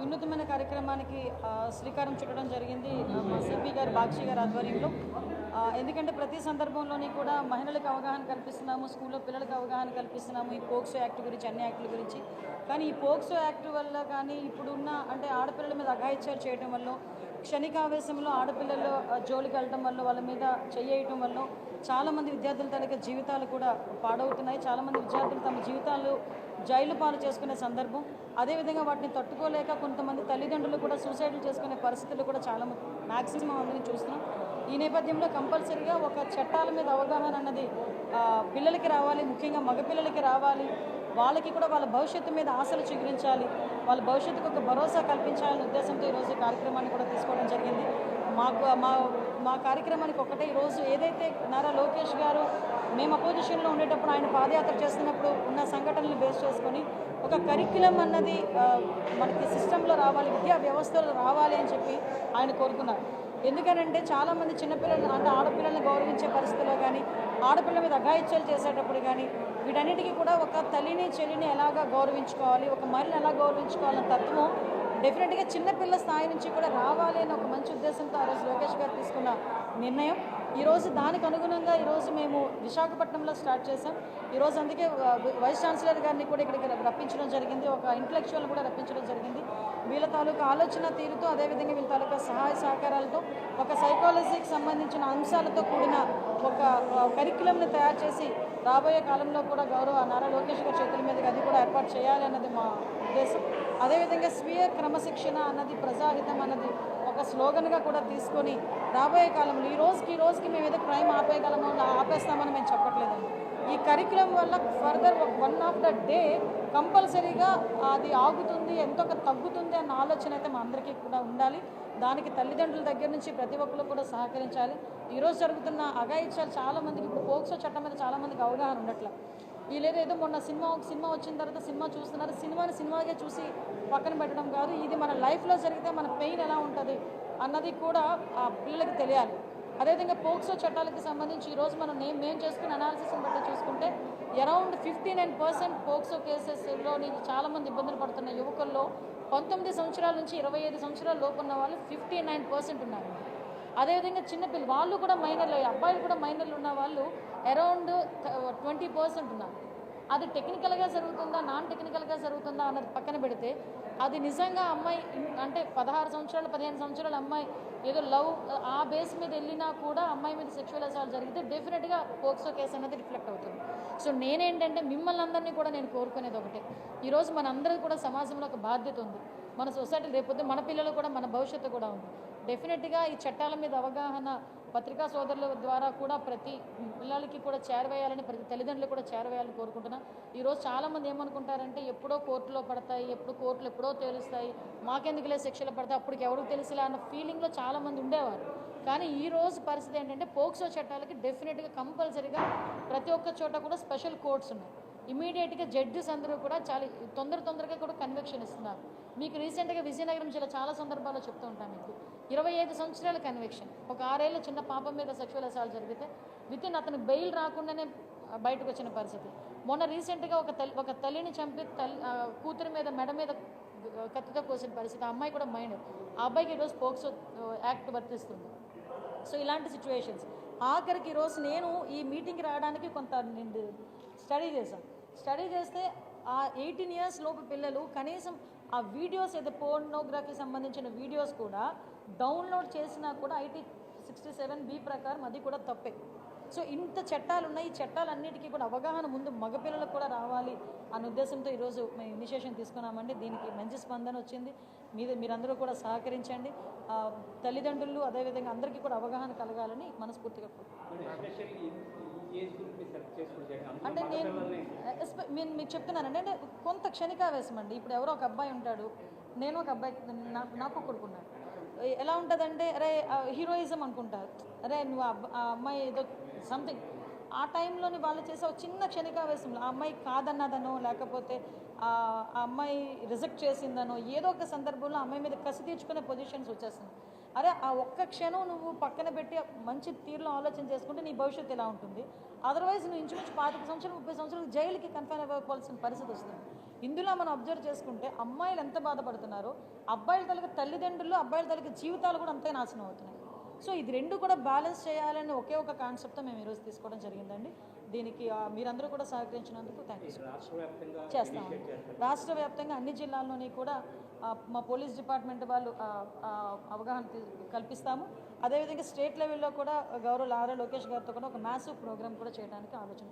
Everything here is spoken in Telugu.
వినూత్నమైన కార్యక్రమానికి శ్రీకారం చుట్టడం జరిగింది. మా సిపి గారు బాక్షి గారి ఆధ్వర్యంలో. ఎందుకంటే ప్రతి సందర్భంలోని కూడా మహిళలకు అవగాహన కల్పిస్తున్నాము స్కూల్లో పిల్లలకు అవగాహన కల్పిస్తున్నాము ఈ పోక్సో యాక్ట్ గురించి అన్ని యాక్టుల గురించి. కానీ ఈ పోక్సో యాక్ట్ వల్ల కానీ ఇప్పుడున్న అంటే ఆడపిల్లల మీద అఘాయిత్యాలు చేయడం వల్ల క్షణికావేశంలో ఆడపిల్లలు జోలికి వెళ్ళడం వల్ల వాళ్ళ మీద చెయ్యటం వల్ల చాలామంది విద్యార్థుల తాలూకా జీవితాలు కూడా పాడవుతున్నాయి. చాలామంది విద్యార్థులు తమ జీవితాలు జైలు పాలు చేసుకునే సందర్భం. అదేవిధంగా వాటిని తట్టుకోలేక కొంతమంది తల్లిదండ్రులు కూడా సూసైడ్లు చేసుకునే పరిస్థితులు కూడా చాలా మ్యాక్సిమం అందరినీ చూస్తున్నాం. ఈ నేపథ్యంలో కంపల్సరీగా ఒక చట్టాల మీద అవగాహన అన్నది పిల్లలకి రావాలి ముఖ్యంగా మగపిల్లలకి రావాలి. వాళ్ళకి కూడా వాళ్ళ భవిష్యత్తు మీద ఆశలు చిగురించాలి. వాళ్ళ భవిష్యత్తుకు ఒక భరోసా కల్పించాలనే ఉద్దేశంతో ఈరోజు కార్యక్రమాన్ని కూడా తీసుకోవడం జరిగింది. మాకు మా మా కార్యక్రమానికి ఒకటే ఈరోజు ఏదైతే నారా లోకేష్ గారు మేము అపోజిషన్లో ఉండేటప్పుడు ఆయన పాదయాత్ర చేస్తున్నప్పుడు ఉన్న సంఘటనలు బేస్ చేసుకొని ఒక కరిక్యులం అన్నది మనకి సిస్టంలో రావాలి విద్యా వ్యవస్థలో రావాలి అని చెప్పి ఆయన కోరుకున్నారు. ఎందుకనంటే చాలామంది చిన్నపిల్లలు అంటే ఆడపిల్లల్ని గౌరవించే పరిస్థితుల్లో కానీ ఆడపిల్ల మీద అఘాయిత్యాలు చేసేటప్పుడు కానీ వీటన్నిటికీ కూడా ఒక తల్లిని చెల్లిని ఎలాగా గౌరవించుకోవాలి ఒక మహిళని ఎలా గౌరవించుకోవాలన్న తత్వం డెఫినెట్గా చిన్నపిల్ల స్థాయి నుంచి కూడా రావాలి అని ఒక మంచి ఉద్దేశంతో ఆ రోజు లోకేష్ గారు తీసుకున్న నిర్ణయం. ఈరోజు దానికి అనుగుణంగా ఈరోజు మేము విశాఖపట్నంలో స్టార్ట్ చేసాం ఈరోజు అందుకే వైస్ ఛాన్సలర్ గారిని కూడా ఇక్కడికి రప్పించడం జరిగింది. ఒక ఇంటలెక్చువల్ కూడా రప్పించడం జరిగింది. వీళ్ళ తాలూకా ఆలోచన తీరుతో అదేవిధంగా వీళ్ళ తాలూకా సహాయ సహకారాలతో ఒక సైకాలజీకి సంబంధించిన అంశాలతో కూడిన ఒక కరిక్యులంని తయారు చేసి రాబోయే కాలంలో కూడా గౌరవ నారా లోకేష్ గారి చేతుల మీదుగా అది కూడా ఏర్పాటు చేయాలి అన్నది మా ఉద్దేశం. అదేవిధంగా స్వీయ క్రమశిక్షణ అన్నది ప్రజాహితం అన్నది ఒక స్లోగన్గా కూడా తీసుకొని రాబోయే కాలంలో ఈ రోజుకి ఈ రోజుకి మేము ఏదో క్రైమ్ ఆపేయగలమో ఆపేస్తామని మేము చెప్పట్లేదండి. ఈ కరికులం వల్ల further one of the day కంపల్సరీగా అది ఆగుతుంది ఎంతో తగ్గుతుంది అన్న ఆలోచన అయితే మా అందరికీ కూడా ఉండాలి. దానికి తల్లిదండ్రుల దగ్గర నుంచి ప్రతి ఒక్కరు కూడా సహకరించాలి. ఈరోజు జరుగుతున్న అఘాయిత్యాలు చాలామందికి ఇప్పుడు పోక్సో చట్టం మీద చాలామందికి అవగాహన ఉండట్లే. వీళ్ళేదో ఏదో మొన్న సినిమా ఒక సినిమా వచ్చిన తర్వాత సినిమా చూస్తున్నారు. సినిమాని సినిమాగా చూసి పక్కన పెట్టడం కాదు. ఇది మన లైఫ్లో జరిగితే మన పెయిన్ ఎలా ఉంటుంది అన్నది కూడా ఆ పిల్లలకి తెలియాలి. అదేవిధంగా పోక్సో చట్టాలకు సంబంధించి ఈరోజు మనం నేను మేము చేసుకున్న అనాలిసిస్ని బట్టి చూసుకుంటే around fifty nine percent POCSO కేసెస్లోని చాలామంది ఇబ్బందులు పడుతున్న యువకుల్లో పంతొమ్మిది సంవత్సరాల నుంచి ఇరవై ఐదు సంవత్సరాల లోపు ఉన్న వాళ్ళు ఫిఫ్టీ నైన్ పర్సెంట్ ఉన్నారు. అదేవిధంగా చిన్నపిల్లలు వాళ్ళు కూడా మైనర్లు అబ్బాయిలు కూడా మైనర్లు ఉన్న వాళ్ళు అరౌండ్ ట్వంటీ పర్సెంట్ ఉన్నారు. అది టెక్నికల్గా జరుగుతుందా నాన్ టెక్నికల్గా జరుగుతుందా అన్నది పక్కన పెడితే అది నిజంగా అమ్మాయి అంటే పదహారు సంవత్సరాలు పదిహేను సంవత్సరాల అమ్మాయి ఏదో లవ్ ఆ బేస్ మీద వెళ్ళినా కూడా అమ్మాయి మీద సెక్షువల్ అసాల్ట్ జరిగితే డెఫినెట్గా పోక్సో కేసు అనేది రిఫ్లెక్ట్ అవుతుంది. సో నేనేంటంటే మిమ్మల్ని అందరినీ కూడా నేను కోరుకునేది ఒకటే. ఈరోజు మనందరికీ కూడా సమాజంలో ఒక బాధ్యత ఉంది. మన సొసైటీ రేపొద్దు మన పిల్లలు కూడా మన భవిష్యత్తు కూడా ఉంది. డెఫినెట్గా ఈ చట్టాల మీద అవగాహన పత్రికా సోదరుల ద్వారా కూడా ప్రతి పిల్లలకి కూడా చేరవేయాలని ప్రతి తల్లిదండ్రులు కూడా చేరవేయాలని కోరుకుంటున్నా. ఈరోజు చాలామంది ఏమనుకుంటారంటే ఎప్పుడో కోర్టులో పడతాయి ఎప్పుడు కోర్టులు ఎప్పుడో తేలుస్తాయి మాకెందుకులే శిక్షలు పడతాయి అప్పటికి ఎవరికి తెలుసులే అన్న ఫీలింగ్లో చాలామంది ఉండేవారు. కానీ ఈ రోజు పరిస్థితి ఏంటంటే పోక్సో చట్టాలకి డెఫినెట్గా కంపల్సరీగా ప్రతి ఒక్క చోట కూడా స్పెషల్ కోర్ట్స్ ఉన్నాయి. ఇమీడియట్గా జడ్జెస్ అందరూ కూడా చాలా తొందర తొందరగా కూడా కన్వెక్షన్ ఇస్తున్నారు. మీకు రీసెంట్గా విజయనగరం జిల్లా చాలా సందర్భాల్లో చెప్తూ ఉంటాను మీకు. ఇరవై ఐదు సంవత్సరాల కన్వెక్షన్ ఒక ఆరేళ్ళ చిన్న పాప మీద సెక్షువల్ అసాలు జరిగితే విత్ ఇన్ అతను బెయిల్ రాకుండానే బయటకు వచ్చిన పరిస్థితి. మొన్న రీసెంట్గా ఒక తల్లి ఒక తల్లిని చంపి తల్లి కూతురు కూతురి మీద మెడ మీద కత్తితో కోసిన పరిస్థితి. ఆ అమ్మాయి కూడా మైనర్ ఆ అబ్బాయికి ఈరోజు పోక్సో యాక్ట్ వర్తిస్తుంది. సో ఇలాంటి సిచ్యువేషన్స్ ఆఖరికి ఈరోజు నేను ఈ మీటింగ్కి రావడానికి కొంత నేను స్టడీ చేశాను స్టడీ చేస్తే ఆ ఎయిటీన్ ఇయర్స్ లోపు పిల్లలు కనీసం ఆ వీడియోస్ అయితే పోర్నోగ్రఫీ సంబంధించిన వీడియోస్ కూడా డౌన్లోడ్ చేసినా కూడా ఐటీ సిక్స్టీ సెవెన్ బి ప్రకారం అది కూడా తప్పే. సో ఇంత చట్టాలు ఉన్నాయి. ఈ చట్టాలన్నిటికీ కూడా అవగాహన ముందు మగపిల్లలకు కూడా రావాలి అనే ఉద్దేశంతో ఈరోజు మేము ఇనిషియేషన్ తీసుకున్నామండి. దీనికి మంచి స్పందన వచ్చింది. మీద మీరందరూ కూడా సహకరించండి. తల్లిదండ్రులు అదేవిధంగా అందరికీ కూడా అవగాహన కలగాలని మనస్ఫూర్తిగా కోరుకుంటున్నాను. అంటే నేను నేను మీకు చెప్తున్నానండి. అంటే కొంత క్షణికావేశం అండి. ఇప్పుడు ఎవరో ఒక అబ్బాయి ఉంటాడు. నేను ఒక అబ్బాయి నాకు కొడుకున్నాడు ఎ- ఎలా ఉంటుందంటే అరే హీరోయిజం అనుకుంటారు. అరే నువ్వు ఆ అమ్మాయి ఏదో సంథింగ్. ఆ టైంలోని వాళ్ళు చేసే ఒక చిన్న క్షణికావేశంలో ఆ అమ్మాయి కాదన్నదనో లేకపోతే ఆ అమ్మాయి రిజెక్ట్ చేసిందనో ఏదో ఒక సందర్భంలో అమ్మాయి మీద కసి తీర్చుకునే పొజిషన్స్ వచ్చేస్తుంది అరే ఆ ఒక్క క్షణం నువ్వు పక్కన పెట్టి మంచి తీరులో ఆలోచన చేసుకుంటే నీ భవిష్యత్తు ఎలా ఉంటుంది? అదర్వైజ్ నువ్వు ఇంచుమించు పాతిక సంవత్సరాలు ముప్పై సంవత్సరాలు జైలుకి కన్ఫైన్ అవ్వవలసిన పరిస్థితి వస్తుంది. ఇందులో మనం అబ్జర్వ్ చేసుకుంటే అమ్మాయిలు ఎంత బాధపడుతున్నారో అబ్బాయిల తలకి తల్లిదండ్రులు అబ్బాయిల తలకి జీవితాలు కూడా అంతే నాశనం అవుతున్నాయి. సో ఇది రెండు కూడా బ్యాలెన్స్ చేయాలని ఒకే ఒక కాన్సెప్ట్తో మేము ఈరోజు తీసుకోవడం జరిగిందండి. దీనికి మీరందరూ కూడా సహకరించినందుకు థ్యాంక్ యూ చేస్తాం. రాష్ట్ర వ్యాప్తంగా అన్ని జిల్లాల్లోని కూడా మా పోలీస్ డిపార్ట్మెంట్ వాళ్ళు అవగాహన కల్పిస్తాము. అదేవిధంగా స్టేట్ లెవెల్లో కూడా గౌరవ ఆర్ఏ లోకేష్ గారితో కూడా ఒక మ్యాసివ్ ప్రోగ్రామ్ కూడా చేయడానికి ఆలోచన